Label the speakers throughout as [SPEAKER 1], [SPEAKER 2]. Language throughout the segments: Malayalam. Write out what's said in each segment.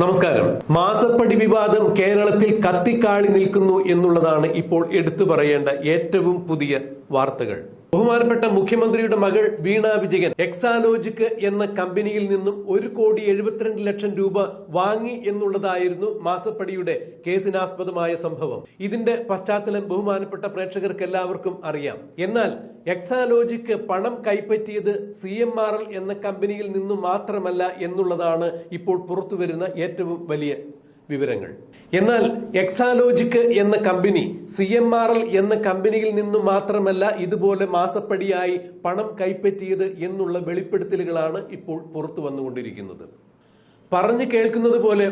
[SPEAKER 1] നമസ്കാരം. മാസപ്പടി വിവാദം കേരളത്തിൽ കത്തിക്കാളി നിൽക്കുന്നു എന്നുള്ളതാണ് ഇപ്പോൾ എടുത്തു പറയേണ്ട ഏറ്റവും പുതിയ വാർത്തകൾ. ബഹുമാനപ്പെട്ട മുഖ്യമന്ത്രിയുടെ മകൾ വീണ വിജയൻ എക്സാലോജിക് എന്ന കമ്പനിയിൽ നിന്നും ഒരു കോടി എഴുപത്തിരണ്ട് ലക്ഷം രൂപ വാങ്ങി എന്നുള്ളതായിരുന്നു മാസപ്പടിയുടെ കേസിനാസ്പദമായ സംഭവം. ഇതിന്റെ പശ്ചാത്തലം ബഹുമാനപ്പെട്ട പ്രേക്ഷകർക്ക് എല്ലാവർക്കും അറിയാം. എന്നാൽ എക്സാലോജിക്ക് പണം കൈപ്പറ്റിയത് സി എം ആർ എൽ എന്ന കമ്പനിയിൽ നിന്നും മാത്രമല്ല എന്നുള്ളതാണ് ഇപ്പോൾ പുറത്തുവരുന്ന ഏറ്റവും വലിയ വിവരങ്ങൾ. എന്നാൽ എക്സാലോജിക് എന്ന company C M R L എന്ന കമ്പനിയിൽ നിന്നും മാത്രമല്ല ഇതുപോലെ മാസപ്പടിയായി പണം കൈപ്പറ്റിയത് എന്നുള്ള വെളിപ്പെടുത്തലുകളാണ് ഇപ്പോൾ പുറത്തു വന്നുകൊണ്ടിരിക്കുന്നത്. പറഞ്ഞു കേൾക്കുന്നത് പോലെ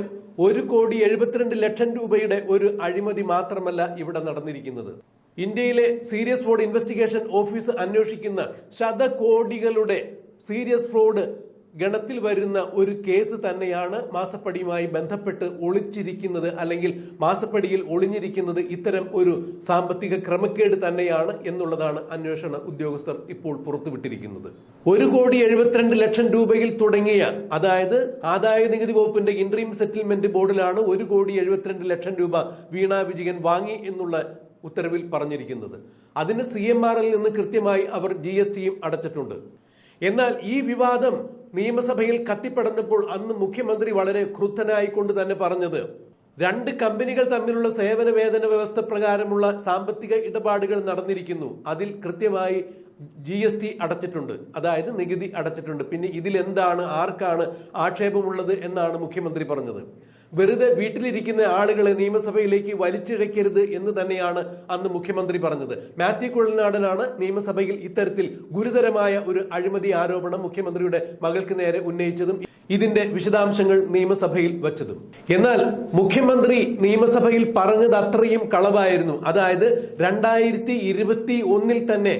[SPEAKER 1] ഒരു കോടി എഴുപത്തിരണ്ട് ലക്ഷം രൂപയുടെ ഒരു അഴിമതി മാത്രമല്ല ഇവിടെ നടന്നിരിക്കുന്നത്. ഇന്ത്യയിലെ സീരിയസ് ഫ്രോഡ് ഇൻവെസ്റ്റിഗേഷൻ ഓഫീസ് അന്വേഷിക്കുന്ന ശതകോടികളുടെ സീരിയസ് ഫ്രോഡ് ഗണത്തിൽ വരുന്ന ഒരു കേസ് തന്നെയാണ് മാസപ്പടിയുമായി ബന്ധപ്പെട്ട് ഒളിച്ചിരിക്കുന്നത് അല്ലെങ്കിൽ മാസപ്പടിയിൽ ഒളിഞ്ഞിരിക്കുന്നത് ഇത്തരം ഒരു സാമ്പത്തിക ക്രമക്കേട് തന്നെയാണ് എന്നുള്ളതാണ് അന്വേഷണ ഉദ്യോഗസ്ഥർ ഇപ്പോൾ പുറത്തുവിട്ടിരിക്കുന്നത്. ഒരു കോടി എഴുപത്തിരണ്ട് ലക്ഷം രൂപയിൽ തുടങ്ങിയ അതായത് ആദായ നികുതി വകുപ്പിന്റെ ഇൻട്രീം സെറ്റിൽമെന്റ് ബോർഡിലാണ് ഒരു കോടി എഴുപത്തിരണ്ട് ലക്ഷം രൂപ വീണ വിജയൻ വാങ്ങി എന്നുള്ള ഉത്തരവിൽ പറഞ്ഞിരിക്കുന്നത്. അതിന് സി എം ആറിൽ നിന്ന് കൃത്യമായി അവർ ജി എസ് ടിയും അടച്ചിട്ടുണ്ട്. എന്നാൽ ഈ വിവാദം നിയമസഭയിൽ കത്തിപ്പടർന്നപ്പോൾ അന്ന് മുഖ്യമന്ത്രി വളരെ ക്രുദ്ധനായിക്കൊണ്ട് തന്നെ പറഞ്ഞത്. രണ്ട് കമ്പനികൾ തമ്മിലുള്ള സേവന വേതന വ്യവസ്ഥ പ്രകാരമുള്ള സാമ്പത്തിക ഇടപാടുകൾ നടന്നിരിക്കുന്നു. അതിൽ കൃത്യമായി ജി എസ് ടി അടച്ചിട്ടുണ്ട്. അതായത് നികുതി അടച്ചിട്ടുണ്ട്. പിന്നെ ഇതിൽ എന്താണ് ആർക്കാണ് ആക്ഷേപമുള്ളത് എന്നാണ് മുഖ്യമന്ത്രി പറഞ്ഞത്. വെറുതെ വീട്ടിലിരിക്കുന്ന ആളുകളെ നിയമസഭയിലേക്ക് വലിച്ചിഴക്കരുത് എന്ന് തന്നെയാണ് അന്ന് മുഖ്യമന്ത്രി പറഞ്ഞത്. മാത്യു കുഴൽനാടനാണ് നിയമസഭയിൽ ഇത്തരത്തിൽ ഗുരുതരമായ ഒരു അഴിമതി ആരോപണം മുഖ്യമന്ത്രിയുടെ മകൾക്ക് നേരെ ഉന്നയിച്ചതും ഇതിന്റെ വിശദാംശങ്ങൾ നിയമസഭയിൽ വച്ചതും. എന്നാൽ മുഖ്യമന്ത്രി നിയമസഭയിൽ പറഞ്ഞത് അത്രയും കളവായിരുന്നു. അതായത് രണ്ടായിരത്തി ഇരുപത്തി ഒന്നിൽ തന്നെ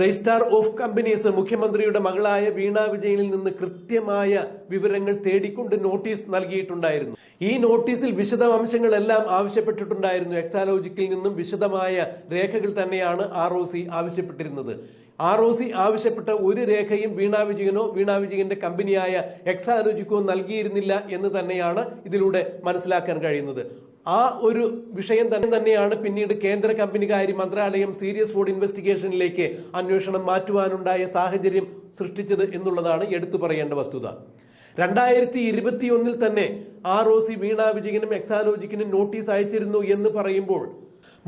[SPEAKER 1] രജിസ്ട്രാർ ഓഫ് കമ്പനീസ് മുഖ്യമന്ത്രിയുടെ മകളായ വീണ വിജയനിൽ നിന്ന് കൃത്യമായ വിവരങ്ങൾ തേടിക്കൊണ്ട് നോട്ടീസ് നൽകിയിട്ടുണ്ടായിരുന്നു. ഈ നോട്ടീസിൽ വിശദാംശങ്ങളെല്ലാം ആവശ്യപ്പെട്ടിട്ടുണ്ടായിരുന്നു. എക്സാലോജിക്കിൽ നിന്നും വിശദമായ രേഖകൾ തന്നെയാണ് ആർ ആവശ്യപ്പെട്ടിരുന്നത്. ആർ ഒ സി ആവശ്യപ്പെട്ട ഒരു രേഖയും വീണ വിജയനോ വീണ വിജയന്റെ കമ്പനിയായ എക്സാലോജിക്കോ നൽകിയിരുന്നില്ല എന്ന് തന്നെയാണ് ഇതിലൂടെ മനസ്സിലാക്കാൻ കഴിയുന്നത്. ആ ഒരു വിഷയം തന്നെ തന്നെയാണ് പിന്നീട് കേന്ദ്ര കമ്പനികാര്യ മന്ത്രാലയം സീരിയസ് ഫുഡ് ഇൻവെസ്റ്റിഗേഷനിലേക്ക് അന്വേഷണം മാറ്റുവാനുണ്ടായ സാഹചര്യം സൃഷ്ടിച്ചത് എന്നുള്ളതാണ് എടുത്തു പറയേണ്ട വസ്തുത. രണ്ടായിരത്തി ഇരുപത്തി ഒന്നിൽ തന്നെ ആർ ഒ സി വീണ വിജയനും എക്സാലോജിക്കിനും നോട്ടീസ് അയച്ചിരുന്നു എന്ന് പറയുമ്പോൾ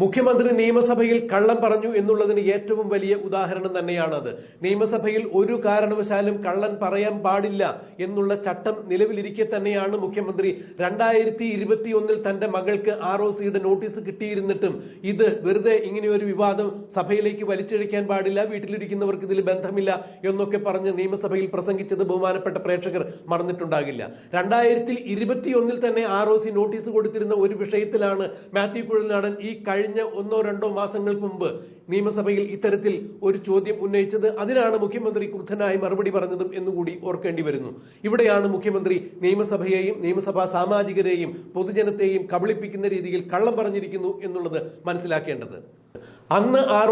[SPEAKER 1] മുഖ്യമന്ത്രി നിയമസഭയിൽ കള്ളം പറഞ്ഞു എന്നുള്ളതിന് ഏറ്റവും വലിയ ഉദാഹരണം തന്നെയാണത്. നിയമസഭയിൽ ഒരു കാരണവശാലും കള്ളൻ പറയാൻ പാടില്ല എന്നുള്ള ചട്ടം നിലവിലിരിക്കെ തന്നെയാണ് മുഖ്യമന്ത്രി. രണ്ടായിരത്തി ഇരുപത്തി ഒന്നിൽ തന്റെ മകൾക്ക് ആർ ഒ സിയുടെ നോട്ടീസ് കിട്ടിയിരുന്നിട്ടും ഇത് വെറുതെ ഇങ്ങനെ ഒരു വിവാദം സഭയിലേക്ക് വലിച്ചിഴക്കാൻ പാടില്ല വീട്ടിലിരിക്കുന്നവർക്ക് ഇതിൽ ബന്ധമില്ല എന്നൊക്കെ പറഞ്ഞ് നിയമസഭയിൽ പ്രസംഗിച്ചത് ബഹുമാനപ്പെട്ട പ്രേക്ഷകർ മറന്നിട്ടുണ്ടാകില്ല. രണ്ടായിരത്തി ഇരുപത്തി ഒന്നിൽ തന്നെ ആർ ഒ സി നോട്ടീസ് കൊടുത്തിരുന്ന ഒരു വിഷയത്തിലാണ് മാത്യു കുഴൽനാടൻ ഈ കഴിഞ്ഞ ഒന്നോ രണ്ടോ മാസങ്ങൾക്ക് മുമ്പ് നിയമസഭയിൽ ഇത്തരത്തിൽ ഒരു ചോദ്യം ഉന്നയിച്ചത് അതിനാണ് മുഖ്യമന്ത്രി ക്രുദ്ധനായി മറുപടി പറഞ്ഞതും എന്നുകൂടി ഓർക്കേണ്ടി വരുന്നു. ഇവിടെയാണ് മുഖ്യമന്ത്രി നിയമസഭയെയും നിയമസഭാ സാമാജികരെയും പൊതുജനത്തെയും കബളിപ്പിക്കുന്ന രീതിയിൽ കള്ളം പറഞ്ഞിരിക്കുന്നു എന്നുള്ളത് മനസ്സിലാക്കേണ്ടത്. അന്ന് ആർ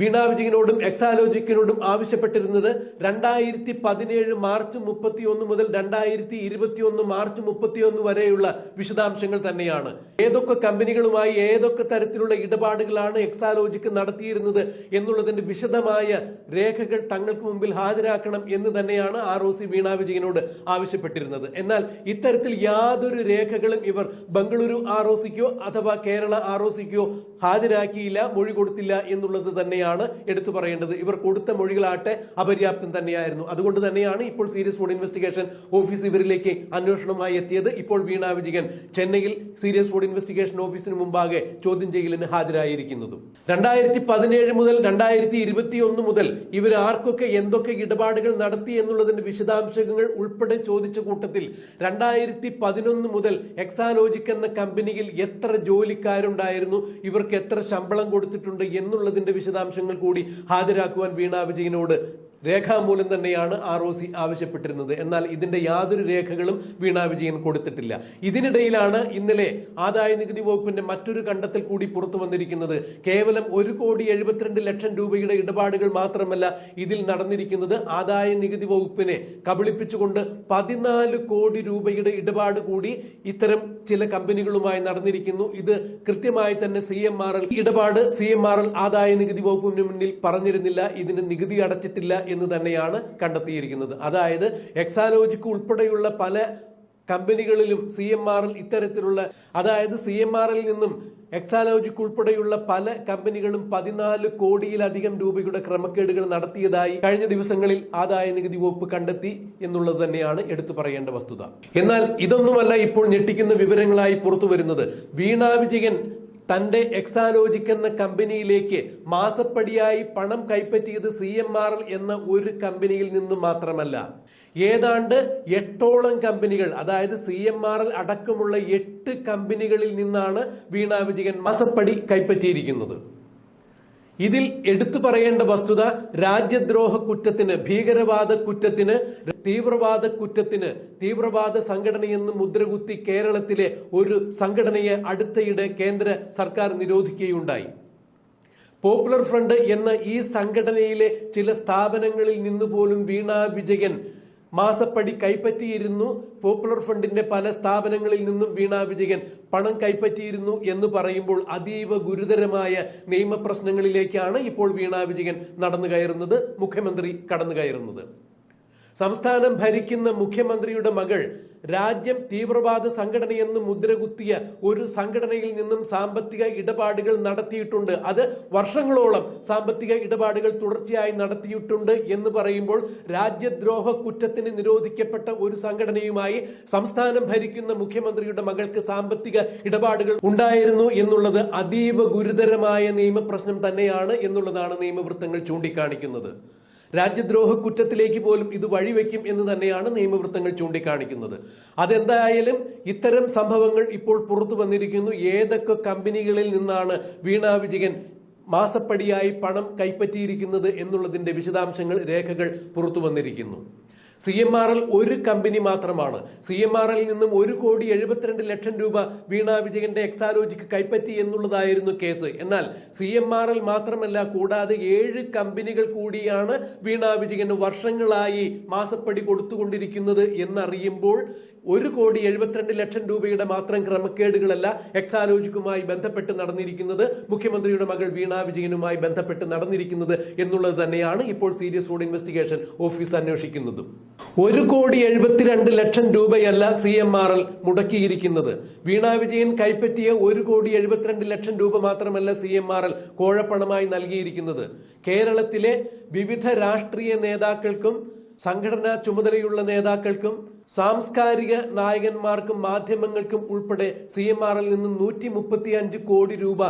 [SPEAKER 1] വീണ വിജയനോടും എക്സാലോജിക്കിനോടും ആവശ്യപ്പെട്ടിരുന്നത് രണ്ടായിരത്തി പതിനേഴ് മാർച്ച് മുപ്പത്തി ഒന്ന് മുതൽ രണ്ടായിരത്തി ഇരുപത്തി ഒന്ന് മാർച്ച് മുപ്പത്തി ഒന്ന് വരെയുള്ള വിശദാംശങ്ങൾ തന്നെയാണ്. ഏതൊക്കെ കമ്പനികളുമായി ഏതൊക്കെ തരത്തിലുള്ള ഇടപാടുകളാണ് എക്സാലോജിക്ക് നടത്തിയിരുന്നത് എന്നുള്ളതിന്റെ വിശദമായ രേഖകൾ തങ്ങൾക്ക് മുമ്പിൽ ഹാജരാക്കണം എന്ന് തന്നെയാണ് ആർ ഒ സി വീണ വിജയനോട് ആവശ്യപ്പെട്ടിരുന്നത്. എന്നാൽ ഇത്തരത്തിൽ യാതൊരു രേഖകളും ഇവർ ബംഗളൂരു ആർ ഒ സിക്കോ അഥവാ കേരള ആർ ഒ സിക്കോ ഹാജരാക്കിയില്ല മൊഴി കൊടുത്തില്ല എന്നുള്ളത് തന്നെയാണ്. എടുത്തു പറയേണ്ടത്. ഇവർ കൊടുത്ത മൊഴികളാട്ടെ അപര്യാപ്തം തന്നെയായിരുന്നു. അതുകൊണ്ട് തന്നെയാണ് ഇപ്പോൾ സീരിയസ് ഫുഡ് ഇൻവെസ്റ്റിഗേഷൻ ഓഫീസ് ഇവരിലേക്ക് അന്വേഷണമായി എത്തിയത്. ഇപ്പോൾ വീണ വിജയൻ ചെന്നൈയിൽ സീരിയസ് ഫുഡ് ഇൻവെസ്റ്റിഗേഷൻ ഓഫീസിന് മുമ്പാകെ ചോദ്യം ചെയ്യലിന് ഹാജരായിരിക്കുന്നതും. രണ്ടായിരത്തി പതിനേഴ് മുതൽ രണ്ടായിരത്തി ഇരുപത്തി ഒന്ന് മുതൽ ഇവർ ആർക്കൊക്കെ എന്തൊക്കെ ഇടപാടുകൾ നടത്തി എന്നുള്ളതിന്റെ വിശദാംശങ്ങൾ ഉൾപ്പെടെ ചോദിച്ച കൂട്ടത്തിൽ രണ്ടായിരത്തി പതിനൊന്ന് മുതൽ എക്സാലോജിക് എന്ന കമ്പനിയിൽ എത്ര ജോലിക്കാരുണ്ടായിരുന്നു ഇവർക്ക് എത്ര ശമ്പളം കൊടുത്തിട്ടുണ്ട് എന്നുള്ളതിന്റെ വിശദാംശങ്ങൾ കൂടി ഹാജരാക്കുവാൻ വീണ വിജയനോട് രേഖാമൂലം തന്നെയാണ് ആർ ഒ സി ആവശ്യപ്പെട്ടിരുന്നത്. എന്നാൽ ഇതിന്റെ യാതൊരു രേഖകളും വീണ വിജയൻ കൊടുത്തിട്ടില്ല. ഇതിനിടയിലാണ് ഇന്നലെ ആദായ നികുതി വകുപ്പിന്റെ മറ്റൊരു കണ്ടെത്തൽ കൂടി പുറത്തു വന്നിരിക്കുന്നത്. കേവലം ഒരു കോടി എഴുപത്തിരണ്ട് ലക്ഷം രൂപയുടെ ഇടപാടുകൾ മാത്രമല്ല ഇതിൽ നടന്നിരിക്കുന്നത്. ആദായ നികുതി വകുപ്പിനെ കബളിപ്പിച്ചുകൊണ്ട് പതിനാല് കോടി രൂപയുടെ ഇടപാട് കൂടി ഇത്തരം ചില കമ്പനികളുമായി നടന്നിരിക്കുന്നു. ഇത് കൃത്യമായി തന്നെ സി എം ആർ എൽ ഇടപാട് സി എം ആർ എൽ ആദായ നികുതി വകുപ്പിന് മുന്നിൽ പറഞ്ഞിരുന്നില്ല. ഇതിന് നികുതി അടച്ചിട്ടില്ല എന്ന് തന്നെയാണ് കണ്ടെത്തിയിരിക്കുന്നത്. അതായത് എക്സാലോജിക്ക് ഉൾപ്പെടെയുള്ള പല കമ്പനികളിലും സി എം ആർ എൽ ഇത്തരത്തിലുള്ള അതായത് സി എം ആർ എൽ നിന്നും എക്സാലോജിക്ക് ഉൾപ്പെടെയുള്ള പല കമ്പനികളും പതിനാല് കോടിയിലധികം രൂപയുടെ ക്രമക്കേടുകൾ നടത്തിയതായി കഴിഞ്ഞ ദിവസങ്ങളിൽ ആദായ നികുതി വകുപ്പ് കണ്ടെത്തി എന്നുള്ളത് തന്നെയാണ് എടുത്തു പറയേണ്ട വസ്തുത. എന്നാൽ ഇതൊന്നുമല്ല ഇപ്പോൾ ഞെട്ടിക്കുന്ന വിവരങ്ങളായി പുറത്തു വരുന്നത് വീണ വിജയൻ തന്റെ എക്സാലോജിക് എന്ന കമ്പനിയിലേക്ക് മാസപ്പടിയായി പണം കൈപ്പറ്റിയത് സി എം ആർ എൽ എന്ന ഒരു കമ്പനിയിൽ നിന്ന് മാത്രമല്ല. ഏതാണ്ട് എട്ടോളം കമ്പനികൾ അതായത് സി എം ആർ എൽ അടക്കമുള്ള എട്ട് കമ്പനികളിൽ നിന്നാണ് വീണ വിജയൻ മാസപ്പടി കൈപ്പറ്റിയിരിക്കുന്നത്. ഇതിൽ എടുത്തു പറയേണ്ട വസ്തുത രാജ്യദ്രോഹ കുറ്റത്തിന് ഭീകരവാദ കുറ്റത്തിന് തീവ്രവാദ കുറ്റത്തിന് തീവ്രവാദ സംഘടനയെന്ന് മുദ്രകുത്തി കേരളത്തിലെ ഒരു സംഘടനയെ അടുത്തയിടെ കേന്ദ്ര സർക്കാർ നിരോധിക്കുകയുണ്ടായി. പോപ്പുലർ ഫ്രണ്ട് എന്ന ഈ സംഘടനയിലെ ചില സ്ഥാപനങ്ങളിൽ നിന്ന് പോലും വീണ വിജയൻ മാസപ്പടി കൈപ്പറ്റിയിരുന്നു. പോപ്പുലർ ഫണ്ടിന്റെ പല സ്ഥാപനങ്ങളിൽ നിന്നും വീണ വിജയൻ പണം കൈപ്പറ്റിയിരുന്നു എന്ന് പറയുമ്പോൾ അതീവ ഗുരുതരമായ നിയമപ്രശ്നങ്ങളിലേക്കാണ് ഇപ്പോൾ വീണ വിജയൻ നടന്നു കയറുന്നത് മുഖ്യമന്ത്രി കടന്നു കയറുന്നത് സംസ്ഥാനം ഭരിക്കുന്ന മുഖ്യമന്ത്രിയുടെ മകൾ രാജ്യം തീവ്രവാദ സംഘടനയെന്ന് മുദ്രകുത്തിയ ഒരു സംഘടനയിൽ നിന്നും സാമ്പത്തിക ഇടപാടുകൾ നടത്തിയിട്ടുണ്ട്. അത് വർഷങ്ങളോളം സാമ്പത്തിക ഇടപാടുകൾ തുടർച്ചയായി നടത്തിയിട്ടുണ്ട് എന്ന് പറയുമ്പോൾ രാജ്യദ്രോഹ കുറ്റത്തിന് നിരോധിക്കപ്പെട്ട ഒരു സംഘടനയുമായി സംസ്ഥാനം ഭരിക്കുന്ന മുഖ്യമന്ത്രിയുടെ മകൾക്ക് സാമ്പത്തിക ഇടപാടുകൾ ഉണ്ടായിരുന്നു എന്നുള്ളത് അതീവ ഗുരുതരമായ നിയമപ്രശ്നം തന്നെയാണ് എന്നുള്ളതാണ് നിയമവൃത്തങ്ങൾ ചൂണ്ടിക്കാണിക്കുന്നത്. രാജ്യദ്രോഹ കുറ്റത്തിലേക്ക് പോലും ഇത് വഴിവെക്കും എന്ന് തന്നെയാണ് നിയമവൃത്തങ്ങൾ ചൂണ്ടിക്കാണിക്കുന്നത്. അതെന്തായാലും ഇത്തരം സംഭവങ്ങൾ ഇപ്പോൾ പുറത്തു വന്നിരിക്കുന്നു. ഏതൊക്കെ കമ്പനികളിൽ നിന്നാണ് വീണ വിജയൻ മാസപ്പടിയായി പണം കൈപ്പറ്റിയിരിക്കുന്നത് എന്നുള്ളതിന്റെ വിശദാംശങ്ങൾ രേഖകൾ പുറത്തു വന്നിരിക്കുന്നു. സി എം ആർ എൽ ഒരു കമ്പനി മാത്രമാണ്. സി എം ആർ എല്ലിൽ നിന്നും ഒരു കോടി എഴുപത്തിരണ്ട് ലക്ഷം രൂപ വീണ വിജയന്റെ എക്സാലോജിക്ക് കൈപ്പറ്റി എന്നുള്ളതായിരുന്നു കേസ്. എന്നാൽ സി എം ആർ എൽ മാത്രമല്ല കൂടാതെ ഏഴ് കമ്പനികൾ കൂടിയാണ് വീണ വിജയന് വർഷങ്ങളായി മാസപ്പടി കൊടുത്തുകൊണ്ടിരിക്കുന്നത് എന്നറിയുമ്പോൾ ഒരു കോടി എഴുപത്തിരണ്ട് ലക്ഷം രൂപയുടെ മാത്രം ക്രമക്കേടുകളല്ല എക്സാലോജിക്കുമായി ബന്ധപ്പെട്ട് നടന്നിരിക്കുന്നത്. മുഖ്യമന്ത്രിയുടെ മകൾ വീണ വിജയനുമായി ബന്ധപ്പെട്ട് നടന്നിരിക്കുന്നത് എന്നുള്ളത് തന്നെയാണ് ഇപ്പോൾ സീരിയസ് റോഡ് ഇൻവെസ്റ്റിഗേഷൻ ഓഫീസ് അന്വേഷിക്കുന്നതും. ഒരു കോടി എഴുപത്തിരണ്ട് ലക്ഷം രൂപയല്ല സി എം ആർ എൽ മുടക്കിയിരിക്കുന്നത്. വീണ വിജയൻ കൈപ്പറ്റിയ ഒരു കോടി എഴുപത്തിരണ്ട് ലക്ഷം രൂപ മാത്രമല്ല സി എം ആർ എൽ കോഴപ്പണമായി നൽകിയിരിക്കുന്നത്. കേരളത്തിലെ വിവിധ രാഷ്ട്രീയ നേതാക്കൾക്കും സംഘടനാ ചുമതലയുള്ള നേതാക്കൾക്കും സാംസ്കാരിക നായകന്മാർക്കും മാധ്യമങ്ങൾക്കും ഉൾപ്പെടെ സി എം ആറിൽ നിന്ന് നൂറ്റി മുപ്പത്തി അഞ്ച് കോടി രൂപ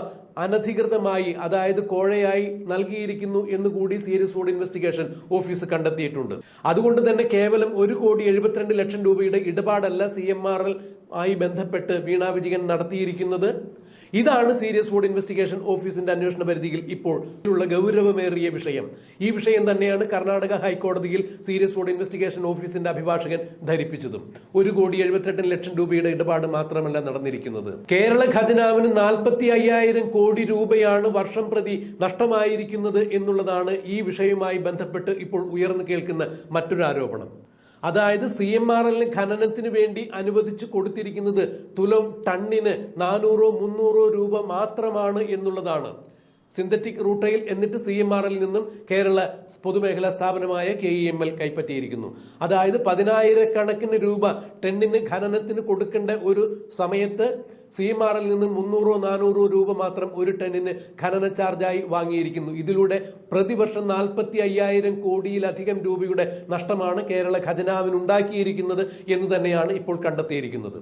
[SPEAKER 1] അനധികൃതമായി അതായത് കോഴയായി നൽകിയിരിക്കുന്നു എന്ന് കൂടി സീരിയസ് ഫ്രോഡ് ഇൻവെസ്റ്റിഗേഷൻ ഓഫീസ് കണ്ടെത്തിയിട്ടുണ്ട്. അതുകൊണ്ട് തന്നെ കേവലം ഒരു കോടി എഴുപത്തിരണ്ട് ലക്ഷം രൂപയുടെ ഇടപാടല്ല സി ആയി ബന്ധപ്പെട്ട് വീണാ വിജയൻ നടത്തിയിരിക്കുന്നത്. ഇതാണ് സീരിയസ് ഫുഡ് ഇൻവെസ്റ്റിഗേഷൻ ഓഫീസിന്റെ അന്വേഷണ പരിധിയിൽ ഇപ്പോൾ ഉള്ള ഗൗരവമേറിയ വിഷയം. ഈ വിഷയം തന്നെയാണ് കർണാടക ഹൈക്കോടതിയിൽ സീരിയസ് ഫുഡ് ഇൻവെസ്റ്റിഗേഷൻ ഓഫീസിന്റെ അഭിഭാഷകൻ ധരിപ്പിച്ചതും. ഒരു കോടി എഴുപത്തിരണ്ട് ലക്ഷം രൂപയുടെ ഇടപാട് മാത്രമല്ല നടന്നിരിക്കുന്നത്. കേരള ഖജനാവിന് നാൽപ്പത്തി അയ്യായിരം കോടി രൂപയാണ് വർഷം പ്രതി നഷ്ടമായിരിക്കുന്നത് എന്നുള്ളതാണ് ഈ വിഷയവുമായി ബന്ധപ്പെട്ട് ഇപ്പോൾ ഉയർന്നു കേൾക്കുന്ന മറ്റൊരു ആരോപണം. അതായത് സി എം ആർ എല്ലിന് ഖനനത്തിന് വേണ്ടി അനുവദിച്ചു കൊടുത്തിരിക്കുന്നത് തുലം ടണ്ണിന് നാനൂറോ മുന്നൂറോ രൂപ മാത്രമാണ് എന്നുള്ളതാണ്. സിന്തറ്റിക് റൂട്ടയിൽ എന്നിട്ട് സി എം ആർ എൽ നിന്നും കേരള പൊതുമേഖലാ സ്ഥാപനമായ കെ ഇ എം എൽ കൈപ്പറ്റിയിരിക്കുന്നു. അതായത് പതിനായിരക്കണക്കിന് രൂപ ടെന്നിന് ഖനനത്തിന് കൊടുക്കേണ്ട ഒരു സമയത്ത് സി എം ആറിൽ നിന്നും മുന്നൂറോ നാനൂറോ രൂപ മാത്രം ഒരു ടണ്ണിന് ഖനന ചാർജായി വാങ്ങിയിരിക്കുന്നു. ഇതിലൂടെ പ്രതിവർഷം നാൽപ്പത്തി അയ്യായിരം കോടിയിലധികം രൂപയുടെ നഷ്ടമാണ് കേരള ഖജനാവിന് ഉണ്ടാക്കിയിരിക്കുന്നത് എന്ന് തന്നെയാണ് ഇപ്പോൾ കണ്ടെത്തിയിരിക്കുന്നത്.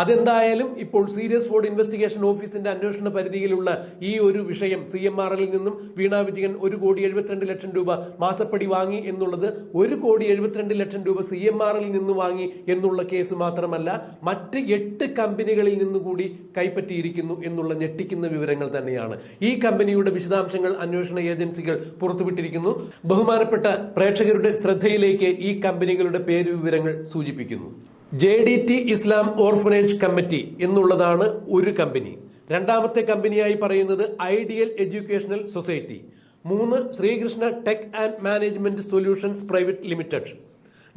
[SPEAKER 1] അതെന്തായാലും ഇപ്പോൾ സീരിയസ് ബോർഡ് ഇൻവെസ്റ്റിഗേഷൻ ഓഫീസിന്റെ അന്വേഷണ പരിധിയിലുള്ള ഈ ഒരു വിഷയം സി എം ആർ എല്ലിൽ നിന്നും വീണ വിജയൻ ഒരു കോടി എഴുപത്തിരണ്ട് ലക്ഷം രൂപ മാസപ്പടി വാങ്ങി എന്നുള്ളത് ഒരു കോടി എഴുപത്തിരണ്ട് ലക്ഷം രൂപ സി എം ആർ നിന്ന് വാങ്ങി എന്നുള്ള കേസ് മാത്രമല്ല മറ്റ് എട്ട് കമ്പനികളിൽ നിന്നുകൂടി കൂടി കൈപ്പറ്റിയിരിക്കുന്നു എന്നുള്ള ഞെട്ടിക്കുന്ന വിവരങ്ങൾ തന്നെയാണ്. ഈ കമ്പനിയുടെ വിശദാംശങ്ങൾ അന്വേഷണ ഏജൻസികൾ പുറത്തുവിട്ടിരിക്കുന്നു. ബഹുമാനപ്പെട്ട പ്രേക്ഷകരുടെ ശ്രദ്ധയിലേക്ക് ഈ കമ്പനികളുടെ പേര് വിവരങ്ങൾ സൂചിപ്പിക്കുന്നു. J D T Islam orphanage committee എന്നുള്ളതാണ് ഒരു കമ്പനി. രണ്ടാമത്തെ കമ്പനിയായി പറയുന്നത് ഐഡിയൽ എഡ്യൂക്കേഷണൽ സൊസൈറ്റി. മൂന്ന് Sreekrishna tech and management solutions private limited.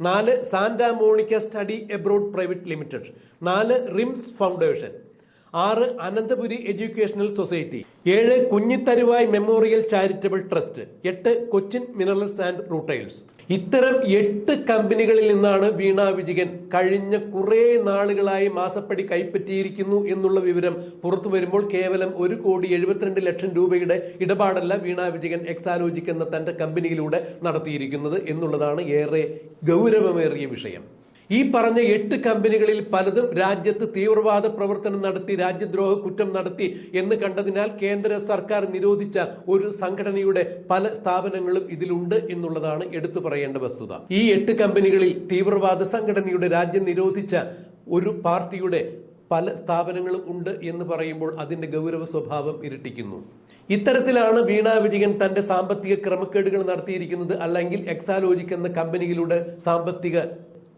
[SPEAKER 1] നാല് Santa Monica study abroad private limited. നാല് റിംസ് ഫൗണ്ടേഷൻ. ആറ് അനന്തപുരി എഡ്യൂക്കേഷണൽ സൊസൈറ്റി ഏഴ് കുഞ്ഞിത്തരുവായ് മെമ്മോറിയൽ ചാരിറ്റബിൾ ട്രസ്റ്റ് എട്ട് കൊച്ചിൻ മിനറൽസ് ആൻഡ് റൂട്ടൈൽസ്. ഇത്തരം എട്ട് കമ്പനികളിൽ നിന്നാണ് വീണ വിജയൻ കഴിഞ്ഞ കുറേ നാളുകളായി മാസപ്പടി കൈപ്പറ്റിയിരിക്കുന്നു എന്നുള്ള വിവരം പുറത്തു വരുമ്പോൾ കേവലം ഒരു കോടി എഴുപത്തിരണ്ട് ലക്ഷം രൂപയുടെ ഇടപാടല്ല വീണ വിജയൻ എക്സാലോജിക് എന്ന തന്റെ കമ്പനിയിലൂടെ നടത്തിയിരിക്കുന്നത് എന്നുള്ളതാണ് ഏറെ ഗൗരവമേറിയ വിഷയം. ഈ പറഞ്ഞ എട്ട് കമ്പനികളിൽ പലതും രാജ്യത്ത് തീവ്രവാദ പ്രവർത്തനം നടത്തി രാജ്യദ്രോഹ കുറ്റം നടത്തി എന്ന് കണ്ടതിനാൽ കേന്ദ്ര സർക്കാർ നിരോധിച്ച ഒരു സംഘടനയുടെ പല സ്ഥാപനങ്ങളും ഇതിലുണ്ട് എന്നുള്ളതാണ് എടുത്തു പറയേണ്ട വസ്തുത. ഈ എട്ട് കമ്പനികളിൽ തീവ്രവാദ സംഘടനയുടെ രാജ്യം നിരോധിച്ച ഒരു പാർട്ടിയുടെ പല സ്ഥാപനങ്ങളും ഉണ്ട് എന്ന് പറയുമ്പോൾ അതിന്റെ ഗൗരവ സ്വഭാവം ഇരട്ടിക്കുന്നു. ഇത്തരത്തിലാണ് വീണ വിജയൻ തന്റെ സാമ്പത്തിക ക്രമക്കേടുകൾ നടത്തിയിരിക്കുന്നത് അല്ലെങ്കിൽ എക്സാലോജിക് എന്ന കമ്പനിയിലൂടെ സാമ്പത്തിക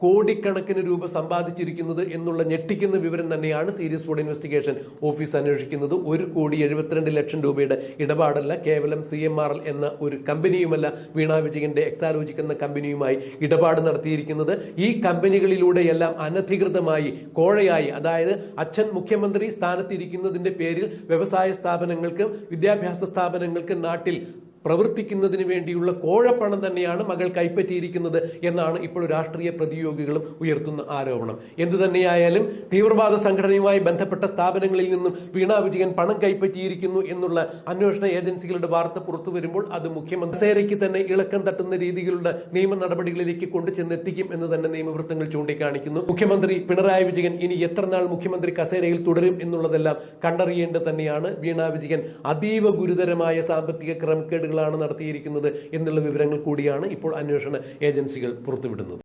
[SPEAKER 1] കോടിക്കണക്കിന് രൂപ സമ്പാദിച്ചിരിക്കുന്നത് എന്നുള്ള ഞെട്ടിക്കുന്ന വിവരം തന്നെയാണ് സീരിയസ് ഫോഡ് ഇൻവെസ്റ്റിഗേഷൻ ഓഫീസ് അന്വേഷിക്കുന്നത്. ഒരു കോടി എഴുപത്തിരണ്ട് ലക്ഷം രൂപയുടെ ഇടപാടല്ല കേവലം സി എം ആർ എൽ എന്ന ഒരു കമ്പനിയുമല്ല വീണ വിജയന്റെ എക്സാലോജിക് എന്ന കമ്പനിയുമായി ഇടപാട് നടത്തിയിരിക്കുന്നത്. ഈ കമ്പനികളിലൂടെയെല്ലാം അനധികൃതമായി കോഴയായി അതായത് അച്ഛൻ മുഖ്യമന്ത്രി സ്ഥാനത്തിരിക്കുന്നതിന്റെ പേരിൽ വ്യവസായ സ്ഥാപനങ്ങൾക്കും വിദ്യാഭ്യാസ സ്ഥാപനങ്ങൾക്കും നാട്ടിൽ പ്രവർത്തിക്കുന്നതിന് വേണ്ടിയുള്ള കോഴപ്പണം തന്നെയാണ് മകൾ കൈപ്പറ്റിയിരിക്കുന്നത് എന്നാണ് ഇപ്പോൾ രാഷ്ട്രീയ പ്രതിയോഗികളും ഉയർത്തുന്ന ആരോപണം. എന്തു തന്നെയായാലും തീവ്രവാദ സംഘടനയുമായി ബന്ധപ്പെട്ട സ്ഥാപനങ്ങളിൽ നിന്നും വീണാ വിജയൻ പണം കൈപ്പറ്റിയിരിക്കുന്നു എന്നുള്ള അന്വേഷണ ഏജൻസികളുടെ വാർത്ത പുറത്തു വരുമ്പോൾ അത് മുഖ്യമന്ത്രി സേരയ്ക്ക് തന്നെ ഇളക്കം തട്ടുന്ന രീതിയിലുള്ള നിയമ നടപടികളിലേക്ക് കൊണ്ടു ചെന്നെത്തിക്കും എന്ന് തന്നെ നിയമവൃത്തങ്ങൾ ചൂണ്ടിക്കാണിക്കുന്നു. മുഖ്യമന്ത്രി പിണറായി വിജയൻ ഇനി എത്ര നാൾ മുഖ്യമന്ത്രി കസേരയിൽ തുടരും എന്നുള്ളതെല്ലാം കണ്ടറിയേണ്ടത് തന്നെയാണ് വീണാ വിജയൻ. അതീവ ഗുരുതരമായ സാമ്പത്തിക ക്രമക്കേടുകളാണ് നടത്തിയിരിക്കുന്നത് എന്നുള്ള വിവരങ്ങൾ കൂടിയാണ് ഇപ്പോൾ അന്വേഷണ ഏജൻസികൾ പുറത്തുവിടുന്നത്.